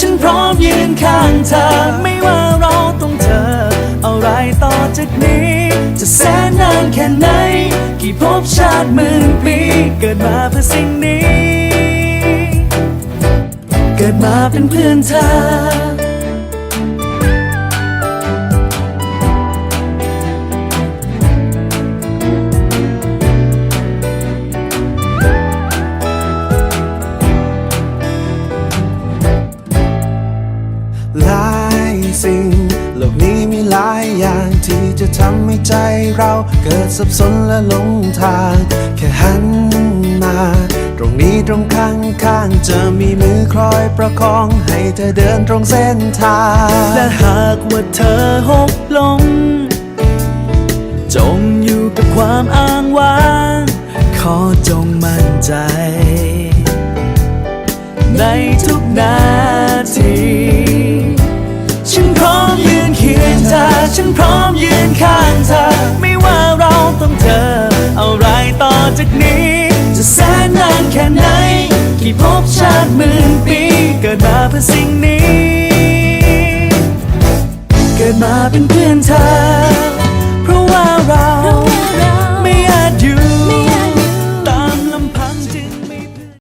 ฉันพร้อมยืนข้างเธอ ไม่ว่าเราต้องเจออะไรต่อจากนี้ จะแสนนานแค่ไหน กี่ภพชาติหมื่นปี เกิดมาเพื่อสิ่งนี้ เกิดมาเป็นเพื่อนเธอ หลายสิ่ง โลกนี้มีหลายอย่างที่จะทำให้ใจเราเกิดสับสนและหลงทาง แค่หันมา ตรงนี้ตรงข้างข้างจะมีมือคอยประคองให้เธอเดินตรงเส้นทาง และหากว่าเธอหกลงจมอยู่กับความอ้างว้าง ขอจงมั่นใจ จะแสนนานแค่ไหน กี่พบชาติหมื่นปี เกิดมาเพื่อสิ่งนี้ เกิดมาเป็นเพื่อนเธอ เพราะว่าเรา